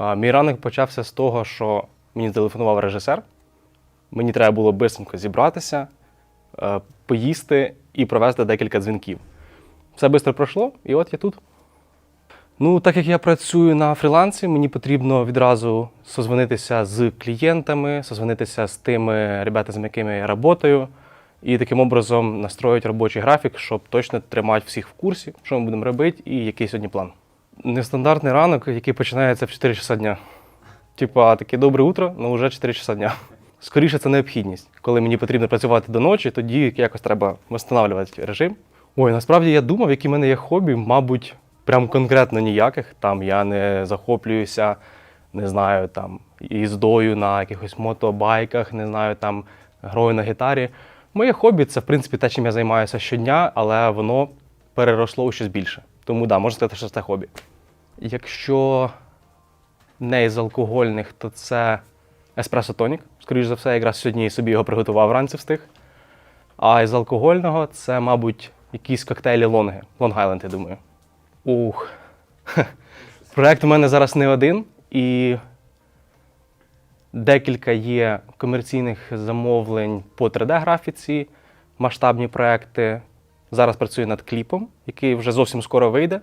Мій ранок почався з того, що мені зателефонував режисер. Мені треба було бисенько зібратися, е, поїсти і провести декілька дзвінків. Все швидко пройшло, і от я тут. Ну, так як я працюю на фрілансі, мені потрібно відразу созвонитися з клієнтами, созвонитися з тими ребята, з якими я працюю, і таким образом настроїти робочий графік, щоб точно тримати всіх в курсі, що ми будемо робити і який сьогодні план. Нестандартний ранок, який починається в 4 часа дня. Типа, таке добре утро, але вже 4 часа дня. Скоріше, це необхідність. Коли мені потрібно працювати до ночі, тоді якось треба встановлювати режим. Ой, насправді я думав, які в мене є хобі, мабуть, прям конкретно ніяких. Там я не захоплююся, не знаю, там їздою на якихось мотобайках, не знаю, там грою на гітарі. Моє хобі це, в принципі, те, чим я займаюся щодня, але воно переросло у щось більше. Тому да, можна сказати, що це хобі. Якщо не із алкогольних, то це еспресо тонік. Скоріше за все, якраз сьогодні собі його приготував вранці встиг. А із алкогольного це, мабуть, якісь коктейлі лонги. Лонг Айленд, я думаю. Ух. Проект у мене зараз не один, і декілька є комерційних замовлень по 3D-графіці, масштабні проекти. Зараз працюю над кліпом, який вже зовсім скоро вийде.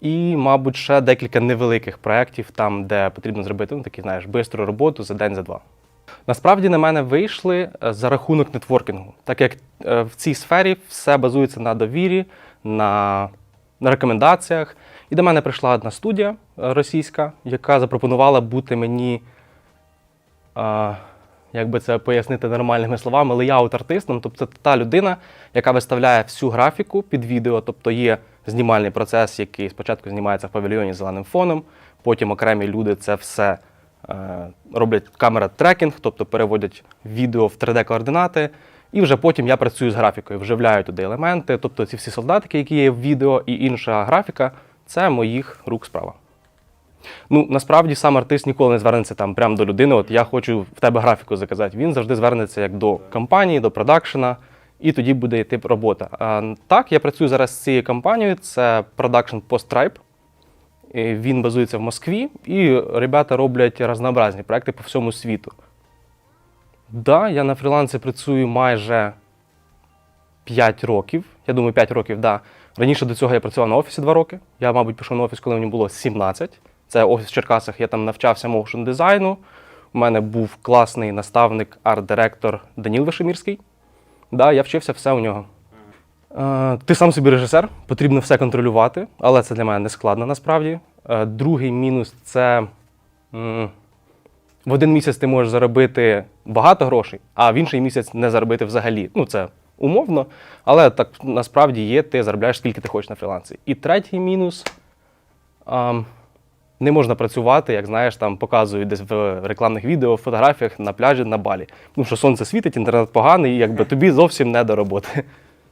І, мабуть, ще декілька невеликих проєктів, там, де потрібно зробити ну, такі, знаєш, бистру роботу за день, за два. Насправді на мене вийшли е, за рахунок нетворкінгу, так як е, в цій сфері все базується на довірі, на, на рекомендаціях. І до мене прийшла одна студія е, російська, яка запропонувала бути мені, як би це пояснити нормальними словами, леяут-артистом. Тобто це та людина, яка виставляє всю графіку під відео, тобто є знімальний процес, який спочатку знімається в павільйоні зеленим фоном, потім окремі люди це все е, роблять камера трекінг, тобто переводять відео в 3D-координати. І вже потім я працюю з графікою, вживляю туди елементи. Тобто ці всі солдатики, які є в відео, і інша графіка це моїх рук справа. Ну, насправді сам артист ніколи не звернеться там прямо до людини. От я хочу в тебе графіку заказати. Він завжди звернеться як до компанії, до продакшена, і тоді буде йти робота. А, так, я працюю зараз з цією компанією. Це продакшн Post І Він базується в Москві, і ребята роблять разнообразні проекти по всьому світу. Да, я на фрілансі працюю майже 5 років. Я думаю, 5 років, да. Раніше до цього я працював на офісі 2 роки. Я, мабуть, пішов на офіс, коли мені було 17. Це офіс в Черкасах. Я там навчався моушн дизайну. У мене був класний наставник, арт-директор Даніл Вишемірський. Да, я вчився все у нього. Е, Ти сам собі режисер, потрібно все контролювати, але це для мене не складно насправді. Е, Другий мінус це м, в один місяць ти можеш заробити багато грошей, а в інший місяць не заробити взагалі. Ну, це умовно, але так насправді є, ти заробляєш скільки ти хочеш на фрілансі. І третій мінус. ам, не можна працювати, як знаєш, там показують десь в рекламних відео, в фотографіях на пляжі на балі. Тому що сонце світить, інтернет поганий, і якби тобі зовсім не до роботи.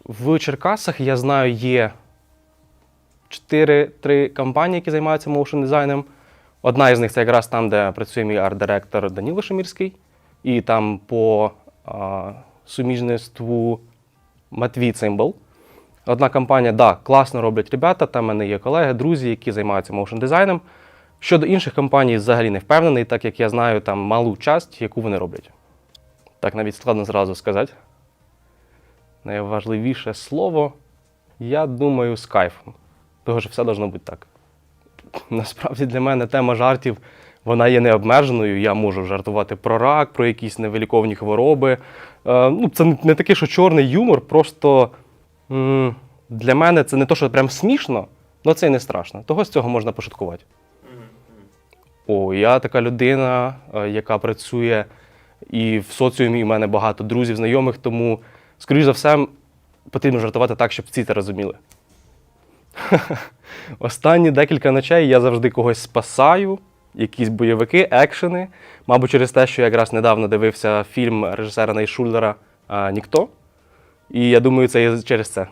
В Черкасах я знаю, є 4-3 компанії, які займаються моушн дизайном. Одна із них це якраз там, де працює мій арт-директор Даніло Шемірський, і там по а, суміжництву Матвій Цимбал. Одна компанія, да, класно роблять ребята, там в мене є колеги, друзі, які займаються моушн дизайном. Щодо інших компаній, взагалі не впевнений, так як я знаю там малу часть, яку вони роблять. Так навіть складно зразу сказати. Найважливіше слово, я думаю, з кайфом. Того що все должно бути так. Насправді для мене тема жартів вона є необмеженою. Я можу жартувати про рак, про якісь невиліковні хвороби. Е, ну, це не такий, що чорний юмор, просто для мене це не то, що прям смішно, але це і не страшно. Того з цього можна пошуткувати. О, я така людина, е, яка працює і в соціумі, і в мене багато друзів, знайомих, тому, скоріш за все, потрібно жартувати так, щоб всі це розуміли. Останні декілька ночей я завжди когось спасаю, якісь бойовики, екшени. Мабуть, через те, що я якраз недавно дивився фільм режисера Найшулера а, Ніхто. І я думаю, це є через це.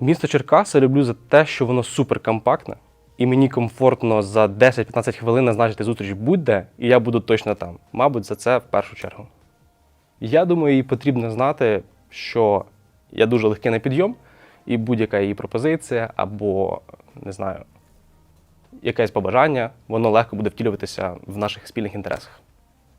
Місто Черкаси люблю за те, що воно суперкомпактне, і мені комфортно за 10-15 хвилин назначити зустріч будь-де, і я буду точно там. Мабуть, за це в першу чергу. Я думаю, їй потрібно знати, що я дуже легкий на підйом, і будь-яка її пропозиція або, не знаю, якесь побажання, воно легко буде втілюватися в наших спільних інтересах.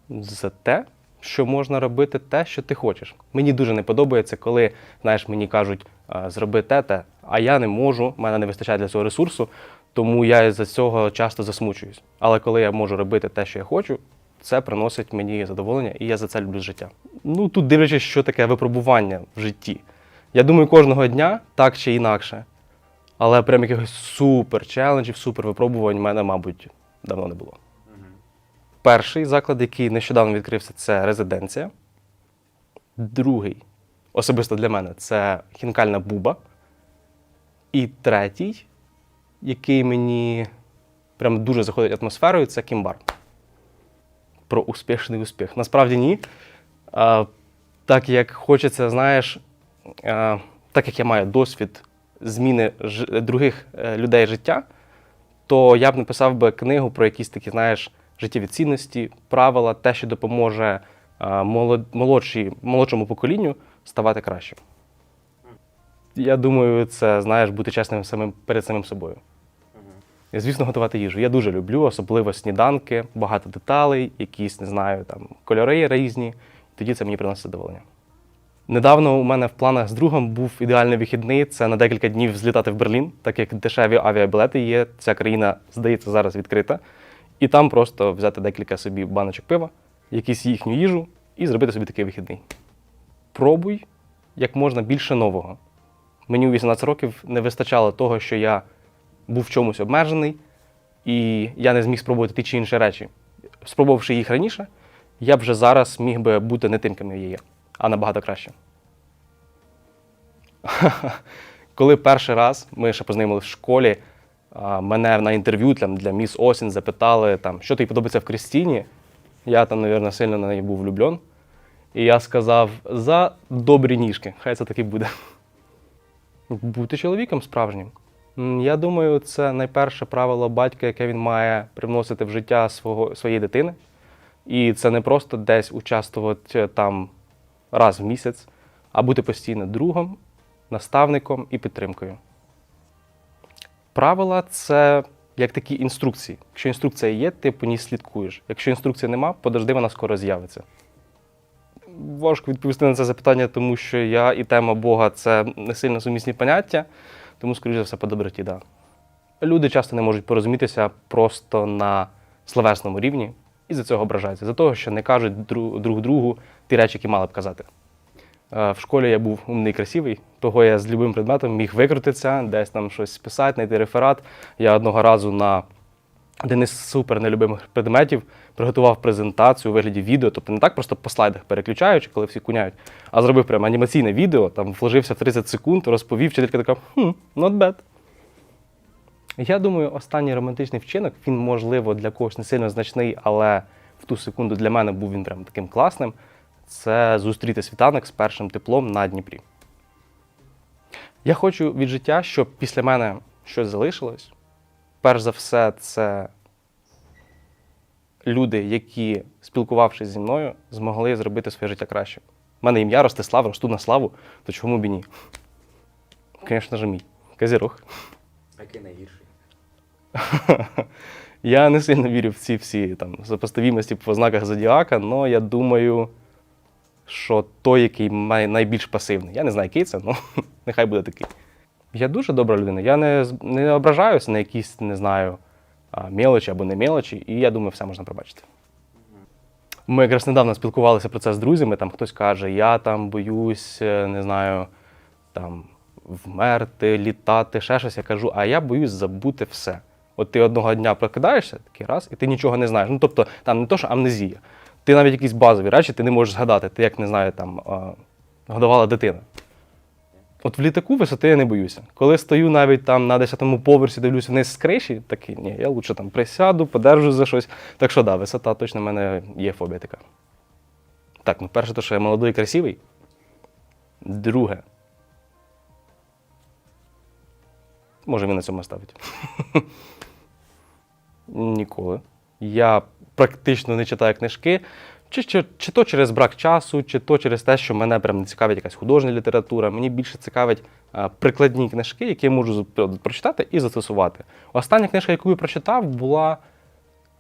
За те, що можна робити те, що ти хочеш. Мені дуже не подобається, коли знаєш, мені кажуть, зроби те, те, а я не можу, в мене не вистачає для цього ресурсу, тому я за цього часто засмучуюсь. Але коли я можу робити те, що я хочу, це приносить мені задоволення, і я за це люблю життя. Ну тут дивлячись, що таке випробування в житті. Я думаю, кожного дня так чи інакше. Але прям якихось супер челенджів, супер випробувань в мене, мабуть, давно не було. Перший заклад, який нещодавно відкрився, це резиденція. Другий, особисто для мене, це хінкальна буба. І третій, який мені прям дуже заходить атмосферою, це кімбар. Про успішний успіх. Насправді ні. А, так як хочеться, знаєш, а, так як я маю досвід зміни ж, других е, людей життя, то я б написав би книгу про якісь такі, знаєш, життєві цінності, правила, те, що допоможе а, молод, молодшій, молодшому поколінню ставати кращим. Я думаю, це знаєш, бути чесним самим перед самим собою. Звісно, готувати їжу. Я дуже люблю, особливо сніданки, багато деталей, якісь, не знаю, там кольори різні. Тоді це мені приносить задоволення. Недавно у мене в планах з другом був ідеальний вихідний. Це на декілька днів злітати в Берлін, так як дешеві авіабілети є. Ця країна, здається, зараз відкрита. І там просто взяти декілька собі баночок пива, якусь їхню їжу і зробити собі такий вихідний. Пробуй як можна більше нового. Мені у 18 років не вистачало того, що я був в чомусь обмежений, і я не зміг спробувати ті чи інші речі. Спробувавши їх раніше, я б вже зараз міг би бути не тим, ким я є, а набагато краще. Коли перший раз ми ще познайомилися в школі, мене на інтерв'ю для Міс Осінь запитали, там, що тобі подобається в Крістіні. Я там, мабуть, сильно на неї був влюблен. І я сказав: за добрі ніжки, хай це таки буде. Бути чоловіком справжнім. Я думаю, це найперше правило батька, яке він має привносити в життя свого, своєї дитини. І це не просто десь участвувати там раз в місяць, а бути постійно другом, наставником і підтримкою. Правила це як такі інструкції. Якщо інструкція є, ти по ній слідкуєш. Якщо інструкції нема, подожди, вона скоро з'явиться. Важко відповісти на це запитання, тому що я і тема Бога це не сильно сумісні поняття, тому, скоріш за все, по доброті, да. Люди часто не можуть порозумітися просто на словесному рівні і за цього ображаються, за того, що не кажуть дру- друг другу ті речі, які мали б казати. Е, В школі я був умний, красивий, того я з любим предметом міг викрутитися, десь там щось писати, знайти реферат. Я одного разу на один із супер нелюбимих предметів приготував презентацію у вигляді відео, тобто не так просто по слайдах переключаючи, коли всі куняють, а зробив прямо анімаційне відео, там вложився в 30 секунд, розповів, вчителька така, хм, not bad. Я думаю, останній романтичний вчинок, він, можливо, для когось не сильно значний, але в ту секунду для мене був він прям таким класним. Це зустріти світанок з першим теплом на Дніпрі. Я хочу від життя, щоб після мене щось залишилось. Перш за все, це люди, які, спілкувавшись зі мною, змогли зробити своє життя краще. У мене ім'я Ростислав, росту на славу, то чому б і ні? Звісно ж, мій. Казірог. Який найгірший? Я не сильно вірю в ці всі там сопоставімості по знаках зодіака, але я думаю, що той, який найбільш пасивний. Я не знаю, який це, але нехай буде такий. Я дуже добра людина. Я не, не ображаюся на якісь, не знаю, мелочі або не мелочі, і я думаю, все можна пробачити. Ми якраз недавно спілкувалися про це з друзями. Там хтось каже, я там боюсь, е, не знаю, там вмерти, літати, ще щось. Я кажу, а я боюсь забути все. От ти одного дня прокидаєшся, такий раз, і ти нічого не знаєш. Ну тобто, там не то, що амнезія. Ти навіть якісь базові речі ти не можеш згадати. Ти як не знаю, там годувала дитина. От в літаку висоти я не боюся. Коли стою навіть там на 10-му поверсі, дивлюся вниз з криші, такий, ні, я лучше там присяду, подержу за щось. Так що да, висота точно в мене є фобія така. Так, ну перше, то, що я молодий і красивий. Друге. Може, він на цьому ставить. Ніколи. Я практично не читаю книжки. Чи, чи, чи то через брак часу, чи то через те, що мене прям не цікавить якась художня література. Мені більше цікавить а, прикладні книжки, які я можу прочитати і застосувати. Остання книжка, яку я прочитав, була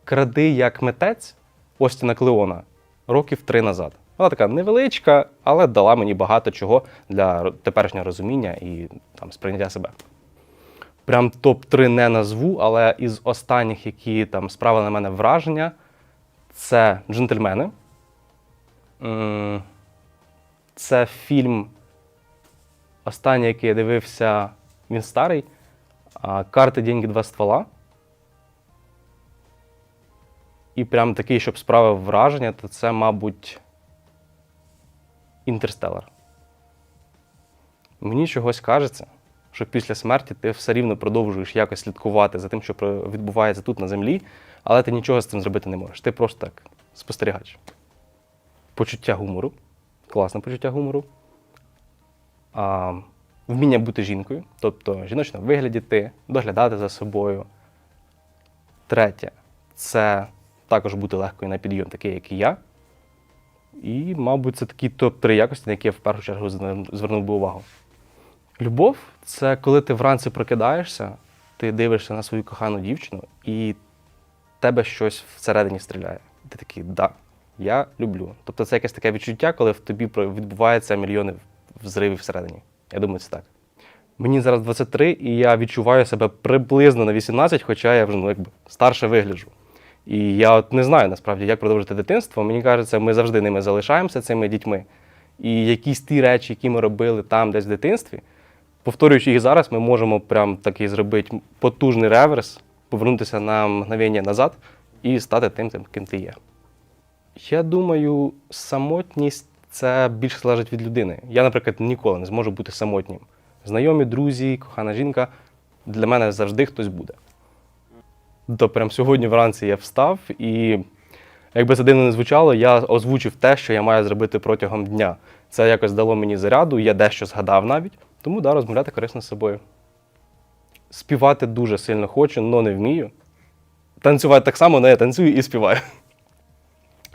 Кради як митець Остіна Клеона років три назад. Вона така невеличка, але дала мені багато чого для теперішнього розуміння і там, сприйняття себе. Прям топ-3 не назву, але із останніх, які там справили на мене враження, це джентльмени. Це фільм, останній, який я дивився, він старий. Карти, деньги, два ствола. І прям такий, щоб справив враження, то це, мабуть, Інтерстелар. Мені чогось кажеться, що після смерті ти все рівно продовжуєш якось слідкувати за тим, що відбувається тут на землі, але ти нічого з цим зробити не можеш. Ти просто так спостерігач. Почуття гумору. Класне почуття гумору. А, вміння бути жінкою, тобто жіночно виглядіти, доглядати за собою. Третє це також бути легкою на підйом, такий, як і я. І, мабуть, це такі топ-3 якості, на які я в першу чергу звернув- звернув би увагу. Любов це коли ти вранці прокидаєшся, ти дивишся на свою кохану дівчину, і тебе щось всередині стріляє. Ти такий, да, я люблю. Тобто це якесь таке відчуття, коли в тобі відбуваються мільйони взривів всередині. Я думаю, це так. Мені зараз 23, і я відчуваю себе приблизно на 18, хоча я вже ну, якби старше вигляджу. І я от не знаю насправді, як продовжити дитинство. Мені кажеться, ми завжди ними залишаємося, цими дітьми. І якісь ті речі, які ми робили там, десь в дитинстві, повторюючи їх зараз, ми можемо прям такий зробити потужний реверс, повернутися на мгновення назад і стати тим, тим, ким ти є. Я думаю, самотність це більше залежить від людини. Я, наприклад, ніколи не зможу бути самотнім. Знайомі, друзі, кохана жінка для мене завжди хтось буде. То прям сьогодні вранці я встав і, якби це дивно не звучало, я озвучив те, що я маю зробити протягом дня. Це якось дало мені заряду, я дещо згадав навіть, тому да, розмовляти корисно з собою. Співати дуже сильно хочу, але не вмію. Танцювати так само, але я танцюю і співаю.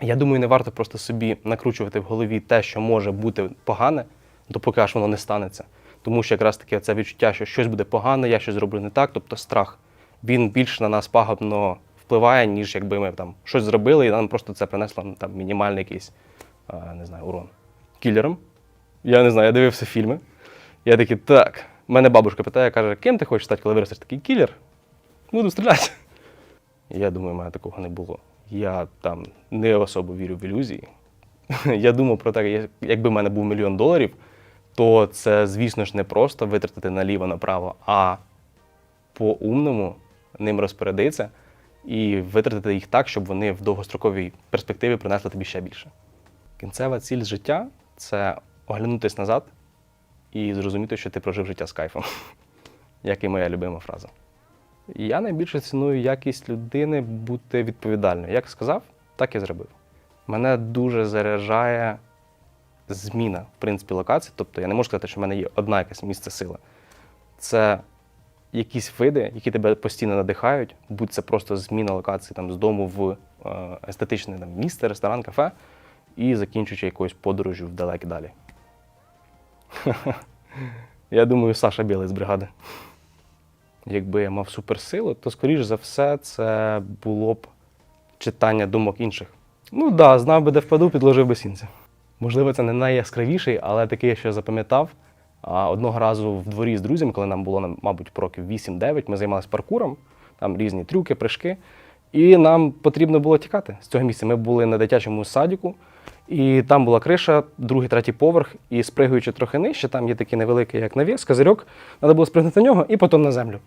Я думаю, не варто просто собі накручувати в голові те, що може бути погане, допоки аж воно не станеться. Тому що якраз таке це відчуття, що щось буде погане, я щось зроблю не так, тобто страх, він більше на нас пагубно впливає, ніж якби ми там щось зробили, і нам просто це принесло ну, там, мінімальний якийсь не знаю, урон. Кілером. Я не знаю, я дивився фільми. Я такий, так. Мене бабушка питає, каже, ким ти хочеш стати, коли виростеш? Такий кілер. Буду стріляти. Я думаю, в мене такого не було. Я там не особо вірю в ілюзії. Я думав про те, якби в мене був мільйон доларів, то це, звісно ж, не просто витратити наліво-направо, а по-умному ним розпорядитися і витратити їх так, щоб вони в довгостроковій перспективі принесли тобі ще більше. Кінцева ціль життя це оглянутись назад і зрозуміти, що ти прожив життя з кайфом, як і моя любима фраза. Я найбільше ціную якість людини бути відповідальною. Як сказав, так і зробив. Мене дуже заряджає зміна, в принципі, локації. Тобто я не можу сказати, що в мене є одна якась місце сили. Це якісь види, які тебе постійно надихають, будь це просто зміна локації там, з дому в е, естетичне там, місце, ресторан, кафе, і закінчуючи якоюсь подорожю вдалекі далі. Я думаю, Саша Білий з бригади. Якби я мав суперсилу, то, скоріш за все, це було б читання думок інших. Ну так, да, знав би, де впаду, підложив би сінця. Можливо, це не найяскравіший, але такий, я запам'ятав. А Одного разу в дворі з друзями, коли нам було, мабуть, років 8-9, ми займалися паркуром, там різні трюки, прыжки. І нам потрібно було тікати з цього місця. Ми були на дитячому садіку, і там була криша, другий, третій поверх, і спригуючи трохи нижче, там є такий невеликий, як навіс, козирьок, треба було спригнути на нього і потім на землю.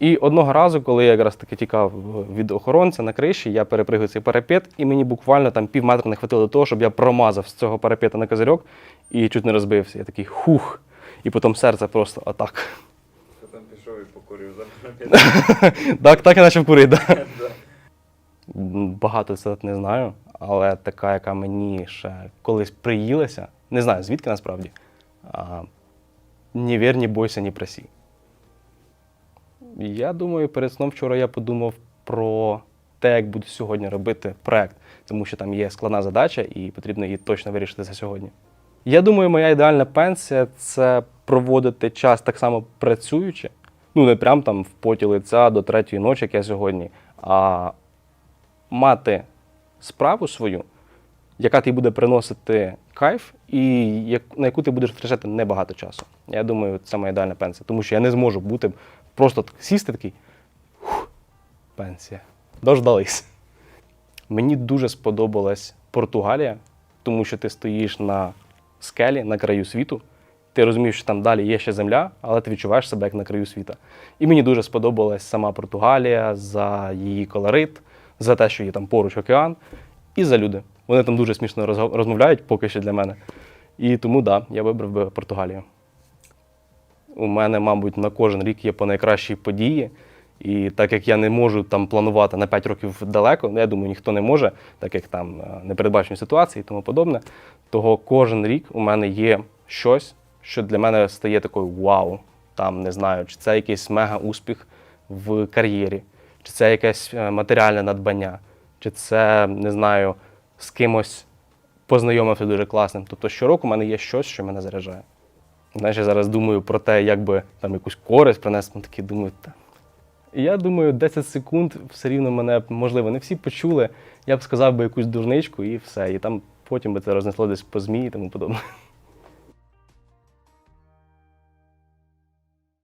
І одного разу, коли я якраз таки тікав від охоронця на криші, я перепригую цей парапет, і мені буквально там пів метра не хватило до того, щоб я промазав з цього парапета на козирьок і чуть не розбився. Я такий хух. І потім серце просто отак. Потім пішов і покурив за Так, так я почав курити. Багато це не знаю, але така, яка мені ще колись приїлася, не знаю звідки насправді. А, «Не вір, не бойся, не просі. Я думаю, перед сном вчора я подумав про те, як буду сьогодні робити проект, тому що там є складна задача і потрібно її точно вирішити за сьогодні. Я думаю, моя ідеальна пенсія це проводити час так само працюючи. Ну, не прям там в поті лиця до третьої ночі, як я сьогодні, а мати справу свою, яка тобі буде приносити кайф, і як- на яку ти будеш втрачати небагато часу. Я думаю, це моя ідеальна пенсія, тому що я не зможу бути просто так сісти такий. «Фух, Пенсія. Дождались. Мені дуже сподобалась Португалія, тому що ти стоїш на скелі, на краю світу. Ти розумієш, що там далі є ще земля, але ти відчуваєш себе як на краю світа. І мені дуже сподобалась сама Португалія за її колорит, за те, що є там поруч океан, і за люди. Вони там дуже смішно розмовляють, поки що для мене. І тому так, да, я вибрав би Португалію. У мене, мабуть, на кожен рік є по найкращій події. І так як я не можу там планувати на 5 років далеко, ну, я думаю, ніхто не може, так як там е, непередбачені ситуації і тому подобне, того кожен рік у мене є щось, що для мене стає такою вау. Там не знаю, чи це якийсь мега успіх в кар'єрі, чи це якесь е, матеріальне надбання, чи це не знаю, з кимось познайомився дуже класним. Тобто щороку у мене є щось, що мене заряджає. Знаєш, я зараз думаю про те, як би там якусь користь принести, ну, такий думаю, та. Я думаю, 10 секунд все рівно мене, можливо, не всі почули. Я б сказав би якусь дурничку і все. І там потім би це рознесло десь по ЗМІ і тому подобне.